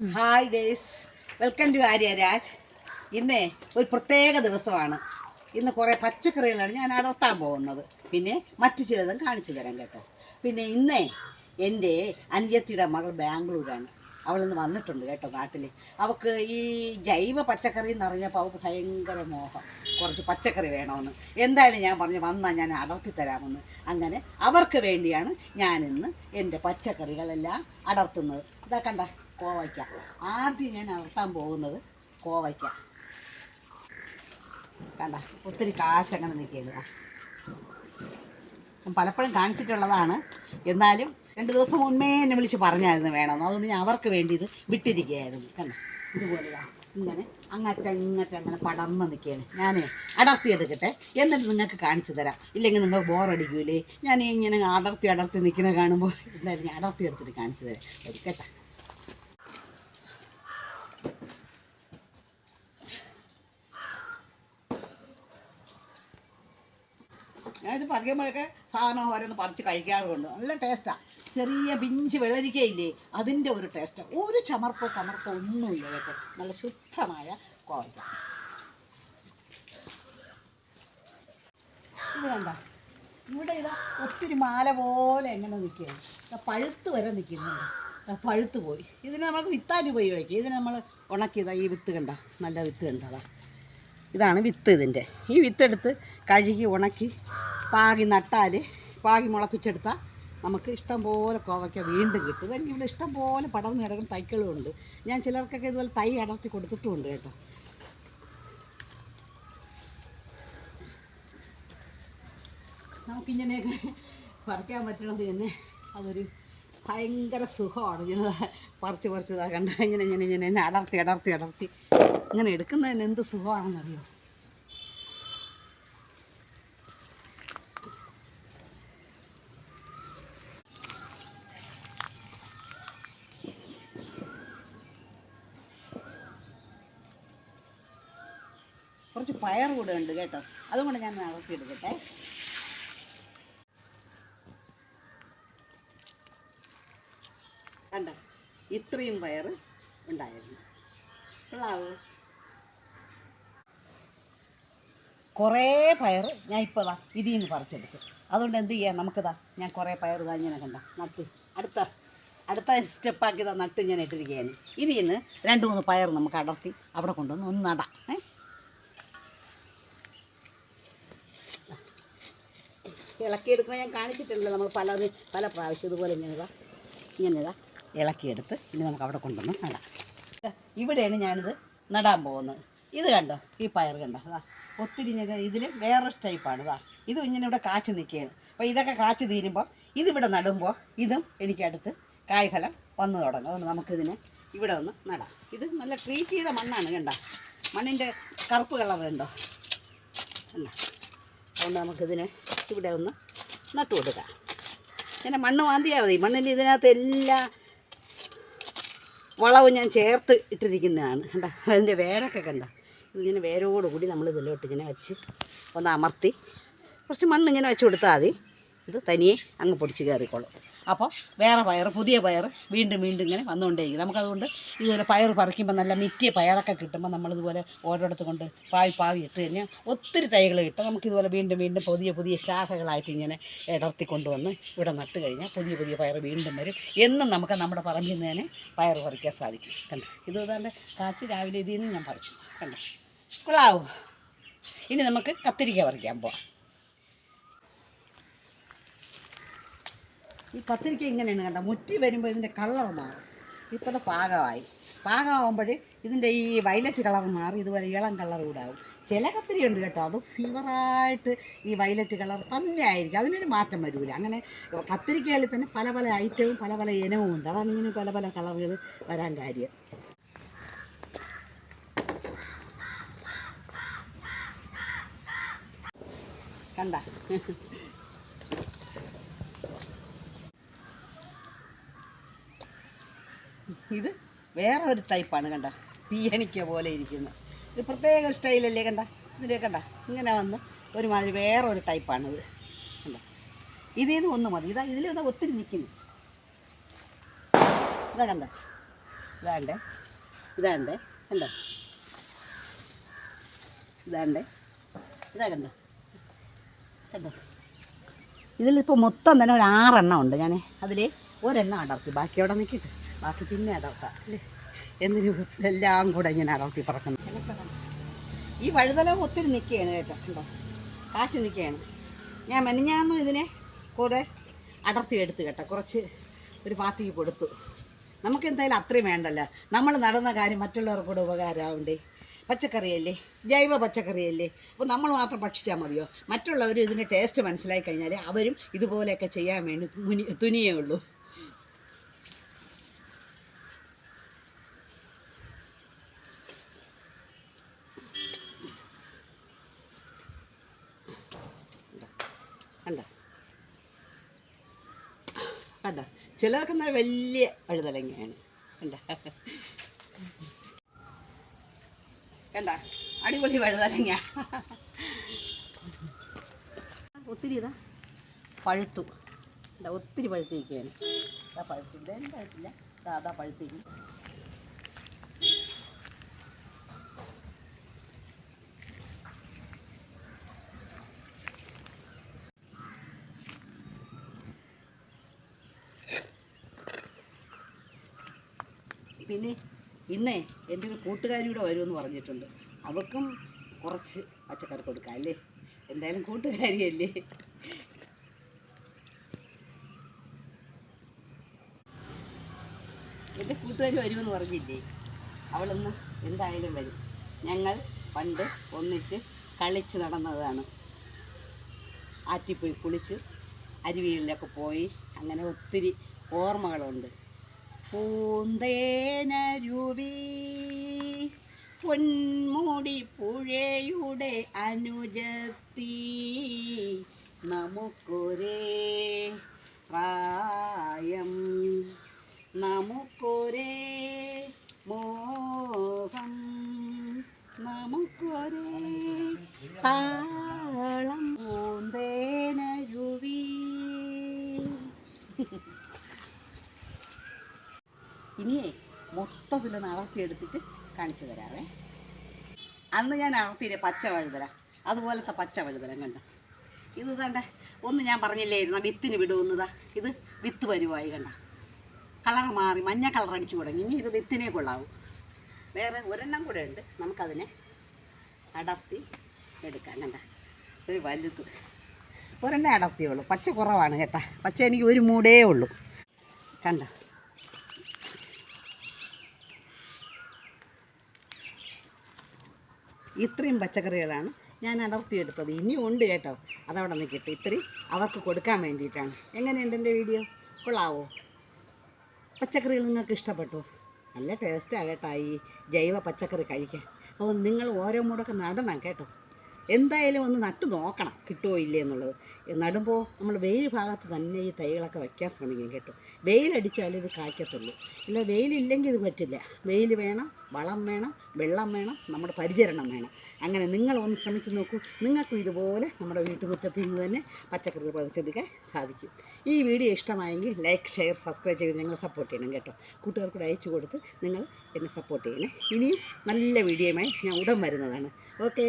Hi guys welcome to Arya Raj ഇന്നേ ഒരു പ്രത്യേക ദിവസമാണ്. ഇന്ന് കുറേ പച്ചക്കറികളാണ് ഞാൻ അടർത്താൻ പോകുന്നത്. പിന്നെ മറ്റു ചിലതും കാണിച്ചു തരാം കേട്ടോ. പിന്നെ ഇന്നേ എന്റെ അനിയത്തിയുടെ മകൾ ബാംഗ്ലൂരാണ്. അവളിന്ന് വന്നിട്ടുണ്ട് കേട്ടോ നാട്ടിൽ അവൾക്ക് ഈ ജൈവ പച്ചക്കറി എന്ന് പറഞ്ഞപ്പോൾ അവൾക്ക് ഭയങ്കര മോഹം. കുറച്ച് പച്ചക്കറി വേണമെന്ന് എന്തായാലും ഞാൻ പറഞ്ഞു വന്നാൽ ഞാൻ അടർത്തി തരാമെന്ന്. അങ്ങനെ അവർക്ക് വേണ്ടിയാണ് ഞാനിന്ന് എന്റെ പച്ചക്കറികളെല്ലാം അടർത്തുന്നത്. ഇതാ കണ്ട. കോവയ്ക്ക. ആദ്യം ഞാൻ അളർത്താൻ പോകുന്നത് കോവയ്ക്ക. കണ്ട? ഒത്തിരി കാച്ചങ്ങനെ ഞാൻ പലപ്പോഴും കാണിച്ചിട്ടുള്ളതാണ്. എന്നാലും രണ്ട് ദിവസം മുൻപേ എന്നെ വിളിച്ച് പറഞ്ഞായിരുന്നു വേണമെന്ന്. അതുകൊണ്ട് ഞാൻ അവർക്ക് വേണ്ടി ഇത് വിട്ടിരിക്കുകയായിരുന്നു. കണ്ട? ഇതുപോലെ ഇങ്ങനെ അങ്ങറ്റ ഇങ്ങറ്റ അങ്ങനെ പടർന്ന് നിൽക്കുകയാണ്. ഞാനേ അടർത്തിയെടുക്കട്ടെ എന്നിട്ട് നിങ്ങൾക്ക് കാണിച്ചു തരാം. ഇല്ലെങ്കിൽ നിങ്ങൾ ബോറടിക്കൂലേ. ഞാൻ ഇങ്ങനെ അടർത്തി അടർത്തി നിൽക്കുന്നത് കാണുമ്പോൾ എന്തായാലും ഞാൻ അടർത്തി എടുത്തിട്ട് കാണിച്ചു തരാം. എടുക്കട്ടെ. ഞാനിത് പറയുമ്പോഴൊക്കെ സാധനം ഓരോന്ന് പറിച്ച് കഴിക്കാറുണ്ട്. നല്ല ടേസ്റ്റാണ് ചെറിയ പിഞ്ച് വെള്ളരിക്കയില്ലേ അതിന്റെ ഒരു ടേസ്റ്റ് ഒരു ചമർപ്പോ കമർപ്പോ ഒന്നുമില്ല കേട്ടോ. നല്ല ശുദ്ധമായ കോവയ്ക്ക. ഇവിടെ ഇതാ ഒത്തിരി മാല പോലെ എങ്ങനെ നിൽക്കുകയാണ്. പഴുത്ത് വരെ നിൽക്കുന്നുണ്ട് പഴുത്ത് പോയി. ഇതിന് നമുക്ക് വിത്താൻ ഉപയോഗിക്കും. ഇതിന് നമ്മൾ ഉണക്കിയതാ ഈ വിത്ത് കണ്ട? നല്ല വിത്ത് കണ്ടതാ ഇതാണ് വിത്ത് ഇതിന്റെ. ഈ വിത്തെടുത്ത് കഴുകി ഉണക്കി പാകി നട്ടാൽ പാകി മുളപ്പിച്ചെടുത്താൽ നമുക്ക് ഇഷ്ടം പോലെ കോവയ്ക്ക വീണ്ടും കിട്ടും. എനിക്ക് ഇവിടെ ഇഷ്ടം പോലെ പടർന്ന് കിടക്കുന്ന തൈക്കളും ഉണ്ട് ഞാൻ ചിലർക്കൊക്കെ ഇതുപോലെ തൈ അടർത്തി കൊടുത്തിട്ടുമുണ്ട് കേട്ടോ. നമുക്കിങ്ങനെയൊക്കെ പറിക്കാൻ പറ്റണത് തന്നെ അതൊരു ഭയങ്കര സുഖമാണ്. ഇങ്ങനെ പറിച്ച് പറിച്ചതാ കണ്ട? ഇങ്ങനെ ഇങ്ങനെ ഇങ്ങനെ അടർത്തി അടർത്തി അടർത്തി. ഇങ്ങനെ എടുക്കുന്നതിന് എന്ത് സുഖമാണെന്നറിയോ കുറച്ച് പയർ കൂടെ ഉണ്ട് കേട്ടോ. അതുകൊണ്ട് ഞാൻ അടർത്തി എടുക്കട്ടെ കണ്ട? ഇത്രയും പയർ ഉണ്ടായിരുന്നു. കൊള്ളാവോ കുറേ പയർ ഞാൻ ഇപ്പോൾ ഇതാ ഇതിൽ നിന്ന് പറിച്ചെടുത്തു. അതുകൊണ്ട് എന്ത് ചെയ്യാം? നമുക്കിതാ ഞാൻ കുറേ പയർ ഇതാ ഇങ്ങനെ കണ്ട നട്ട്. അടുത്ത അടുത്ത സ്റ്റെപ്പാക്കി ഇതാ നട്ട് ഞാൻ ഇട്ടിരിക്കുകയാണ്. ഇതിൽ നിന്ന് രണ്ട് മൂന്ന് പയർ നമുക്ക് അടർത്തി അവിടെ കൊണ്ടുവന്ന് ഒന്ന് നടാം. ഏ? ഇളക്കിയെടുക്കുന്നത് ഞാൻ കാണിച്ചിട്ടുണ്ടല്ലോ. നമ്മൾ പല പല പ്രാവശ്യം ഇതുപോലെ ഇങ്ങനെതാ ഇങ്ങനെതാ ഇങ്ങനെ ഇളക്കിയെടുത്ത് ഇനി നമുക്ക് അവിടെ കൊണ്ടുവന്ന് നടാം. ഇവിടെയാണ് ഞാനിത് നടാൻ പോകുന്നത്. ഇത് കണ്ടോ? ഈ പയർ കണ്ടോ? അതാ ഒത്തിരി ഇതിൽ വേറെ ടൈപ്പാണ് ഇതാ ഇതും ഇങ്ങനെ ഇവിടെ കാച്ചു നിൽക്കുകയാണ്. അപ്പോൾ ഇതൊക്കെ കാച്ചു തീരുമ്പോൾ ഇതിവിടെ നടുമ്പോൾ ഇതും എനിക്കടുത്ത് കായ്ഫലം വന്നു തുടങ്ങും. അതുകൊണ്ട് നമുക്കിതിനെ ഇവിടെ ഒന്ന് നടാം. ഇത് നല്ല ട്രീറ്റ് ചെയ്ത മണ്ണാണ് കണ്ട? മണ്ണിന്റെ കറുപ്പ് കളർ ഉണ്ടോ അല്ല അതുകൊണ്ട് നമുക്കിതിനെ ഇവിടെ ഒന്ന് നട്ടു കൊടുക്കാം. ഇങ്ങനെ മണ്ണ് മാന്തിയാൽ മതി. മണ്ണിന്റെ ഇതിനകത്ത് എല്ലാ വളവും ഞാൻ ചേർത്ത് ഇട്ടിരിക്കുന്നതാണ്. കണ്ട? അതിന്റെ വേരൊക്കെ കണ്ട? ഇതിങ്ങനെ വേരോടുകൂടി നമ്മൾ ഇതിലോട്ട് ഇങ്ങനെ വെച്ച് ഒന്ന് അമർത്തി. കുറച്ച് മണ്ണ് ഇങ്ങനെ വെച്ച് കൊടുത്താൽ മതി. ഇത് തനിയെ അങ്ങ് പൊടിച്ച് കയറിക്കോളും. അപ്പോൾ വേറെ പയർ പുതിയ പയർ വീണ്ടും വീണ്ടും ഇങ്ങനെ വന്നുകൊണ്ടേയിരിക്കും. നമുക്കതുകൊണ്ട് ഇതുപോലെ പയർ പറിക്കുമ്പോൾ നല്ല മിറ്റിയ പയറൊക്കെ കിട്ടുമ്പോൾ നമ്മളിതുപോലെ ഓരോടത്ത് കൊണ്ട് പാവി പാവി ഇട്ട് കഴിഞ്ഞാൽ ഒത്തിരി തൈകൾ കിട്ടും. നമുക്കിതുപോലെ വീണ്ടും വീണ്ടും പുതിയ പുതിയ ശാഖകളായിട്ട് ഇങ്ങനെ ഇടർത്തി കൊണ്ടുവന്ന് ഇവിടെ നട്ട് കഴിഞ്ഞാൽ പുതിയ പുതിയ പയർ വീണ്ടും വരും. എന്നും നമുക്ക് നമ്മുടെ പറമ്പിൽ നിന്ന് തന്നെ പയർ പറിക്കാൻ സാധിക്കും. കണ്ടോ? ഇത് ഇതാണ്ട് കാച്ചി രാവിലെ ഇതിൽ നിന്ന് ഞാൻ പറിച്ചു. കണ്ടോ? കുളാവും. ഇനി നമുക്ക് കത്തിരിക്ക പറിക്കാൻ പോവാം. ഈ കത്തിരിക്ക ഇങ്ങനെയാണ് കണ്ട മുറ്റി വരുമ്പോൾ ഇതിന്റെ കളർ മാറും. ഇപ്പോൾ പാകമായി. പാകമാകുമ്പോൾ ഇതിന്റെ ഈ വയലറ്റ് കളർ മാറി ഇതുപോലെ ഇളം കളർ കൂടെ ആവും. ചില കത്തിരി ഉണ്ട് കേട്ടോ. അത് ഫീവറായിട്ട് ഈ വയലറ്റ് കളർ തന്നെ ആയിരിക്കും. അതിനൊരു മാറ്റം വരില്ല അങ്ങനെ കത്തിരിക്കകളിൽ തന്നെ പല പല ഐറ്റവും പല പല ഇനവും ഉണ്ട്. അതാണ് ഇങ്ങനെ പല പല കളറുകൾ വരാൻ കാര്യം. കണ്ട? ഇത് വേറെ ഒരു ടൈപ്പാണ് കണ്ട. പീയണിക്ക പോലെ ഇരിക്കുന്നു. ഇത് പ്രത്യേക ഒരു സ്റ്റൈലല്ലേ കണ്ട? ഇതിലേ കണ്ട? ഇങ്ങനെ വന്ന് ഒരുമാതിരി വേറെ ഒരു ടൈപ്പാണ് ഇത്. കണ്ട? ഇതിൽ നിന്ന് ഒന്ന് മതി. ഇതാ ഇതിൽ ഇതാ ഒത്തിരി നിൽക്കുന്നു ഇതാ കണ്ട? ഇതാണ്ട് ഇതാണ്ട് കണ്ട? ഇതാണ്ടേ ഇതാ കണ്ട? കണ്ടോ? ഇതിലിപ്പോൾ മൊത്തം തന്നെ ഒരു ആറെണ്ണം ഉണ്ട്. ഞാൻ അതിൽ ഒരെണ്ണം അടർത്തി. ബാക്കി അവിടെ നിൽക്കിട്ട് ബാക്കി പിന്നെ അടർത്താം അല്ലേ? എന്നിട്ട് എല്ലാം കൂടെ ഇങ്ങനെ അടർത്തി പറക്കുന്നു. ഈ വഴുതല ഒത്തിരി നിൽക്കുകയാണ് കേട്ടോ കണ്ടോ? കാറ്റ് നിൽക്കുകയാണ്. ഞാൻ മെനഞ്ഞാന്നും ഇതിനെ കൂടെ അടർത്തി എടുത്ത് കേട്ടോ കുറച്ച് ഒരു പാർട്ടിക്ക് കൊടുത്തു. നമുക്ക് എന്തായാലും അത്രയും വേണ്ടല്ലോ. നമ്മൾ നടന്ന കാര്യം മറ്റുള്ളവർക്ക് കൂടെ ഉപകാരമാവണ്ടേ? പച്ചക്കറിയല്ലേ? ജൈവ പച്ചക്കറിയല്ലേ? അപ്പോൾ നമ്മൾ മാത്രം ഭക്ഷിച്ചാൽ മതിയോ? മറ്റുള്ളവരും ഇതിന്റെ ടേസ്റ്റ് മനസ്സിലാക്കി കഴിഞ്ഞാൽ അവരും ഇതുപോലെയൊക്കെ ചെയ്യാൻ വേണ്ടി തുനിയേ ഉള്ളൂ കണ്ട കണ്ട ചിലതൊക്കെ നല്ല വലിയ വഴുതലങ്ങയാണ് കണ്ട? കണ്ട? അടിപൊളി വഴുതലങ്ങ. ഒത്തിരി ഇതാ പഴുത്തു. ഒത്തിരി പഴുത്തിരിക്കുകയാണ്. ഇതാ പഴുത്തില്ല പഴുത്തില്ല അതാ പഴുത്തിരിക്കും പിന്നെ ഇന്നേ എന്റെ ഒരു കൂട്ടുകാരി കൂടെ വരുമെന്ന് പറഞ്ഞിട്ടുണ്ട്. അവർക്കും കുറച്ച് പച്ചക്കറി കൊടുക്കാം അല്ലേ? എന്തായാലും കൂട്ടുകാരിയല്ലേ? എന്റെ കൂട്ടുകാരി വരുമെന്ന് പറഞ്ഞില്ലേ? അവളൊന്ന് എന്തായാലും വരും. ഞങ്ങൾ പണ്ട് ഒന്നിച്ച് കളിച്ച് നടന്നതാണ്. ആറ്റിപ്പോയി കുളിച്ച് അരുവിയിലൊക്കെ പോയി. അങ്ങനെ ഒത്തിരി ഓർമ്മകളുണ്ട്. പൂന്തേനരുവി പൊന്മുടി പുഴയുടെ അനുജത്തി. നമുക്കൊരേ പ്രായം. നമുക്കൊരേ മോഹം. നമുക്കൊരേ താളം ഇനിയേ മൊത്തത്തിലൊന്ന് അടർത്തിയെടുത്തിട്ട് കാണിച്ചു തരാവേ. അന്ന് ഞാൻ അടർത്തിയില്ലേ പച്ച വഴുതല അതുപോലത്തെ പച്ച വഴുതല കണ്ട? ഇത് കണ്ട? ഒന്ന് ഞാൻ പറഞ്ഞില്ലായിരുന്നു വിത്തിന് വിടുന്നതാ ഇത് വിത്ത് വരുവായി കണ്ട? കളർ മാറി മഞ്ഞ കളർ അടിച്ചു തുടങ്ങി. ഇനി ഇത് വിത്തിനെ കൊള്ളാവും. വേറെ ഒരെണ്ണം കൂടെ ഉണ്ട്. നമുക്കതിനെ അടർത്തി എടുക്കാം. കണ്ട? ഒരു വലുത്. ഒരെണ്ണം അടർത്തിയുള്ളൂ. പച്ച കുറവാണ് കേട്ടാ. പച്ച എനിക്ക് ഒരു മൂടേ ഉള്ളൂ. കണ്ട? ഇത്രയും പച്ചക്കറികളാണ് ഞാൻ അടർത്തിയെടുത്തത്. ഇനിയും ഉണ്ട് കേട്ടോ. അതവിടെ നിൽക്കട്ടെ ഇത്രയും അവർക്ക് കൊടുക്കാൻ വേണ്ടിയിട്ടാണ്. എങ്ങനെയുണ്ട് എന്റെ വീഡിയോ? കൊള്ളാവോ? പച്ചക്കറികൾ നിങ്ങൾക്ക് ഇഷ്ടപ്പെട്ടു? നല്ല ടേസ്റ്റാണ് കേട്ടോ ഈ ജൈവ പച്ചക്കറി കഴിക്കാൻ. അപ്പോൾ നിങ്ങൾ ഓരോ മൂടൊക്കെ നടണം കേട്ടോ. എന്തായാലും ഒന്ന് നട്ടു നോക്കണം കിട്ടുമോ ഇല്ലേ എന്നുള്ളത്. നടുമ്പോൾ നമ്മൾ വെയിൽ ഭാഗത്ത് തന്നെ ഈ തൈകളൊക്കെ വയ്ക്കാൻ ശ്രമിക്കും കേട്ടോ. വെയിലടിച്ചാലും ഇത് കായ്ക്കത്തുള്ളൂ. ഇല്ല വെയിലില്ലെങ്കിൽ ഇത് പറ്റില്ല. വെയിൽ വേണം വളം വേണം വെള്ളം വേണം നമ്മുടെ പരിചരണം വേണം. അങ്ങനെ നിങ്ങൾ ഒന്ന് ശ്രമിച്ച് നോക്കൂ. നിങ്ങൾക്കും ഇതുപോലെ നമ്മുടെ വീട്ടുമുറ്റത്തിൽ നിന്ന് തന്നെ പച്ചക്കറികൾ പറിച്ചെടുക്കാൻ സാധിക്കും. ഈ വീഡിയോ ഇഷ്ടമായെങ്കിൽ ലൈക്ക് ഷെയർ സബ്സ്ക്രൈബ് ചെയ്ത് ഞങ്ങളെ സപ്പോർട്ട് ചെയ്യണം കേട്ടോ. കൂട്ടുകാർക്കൂടെ അയച്ചു കൊടുത്ത് നിങ്ങൾ എന്നെ സപ്പോർട്ട് ചെയ്യണേ. ഇനിയും നല്ല വീഡിയോയുമായി ഞാൻ ഉടൻ വരുന്നതാണ്. ഓക്കേ.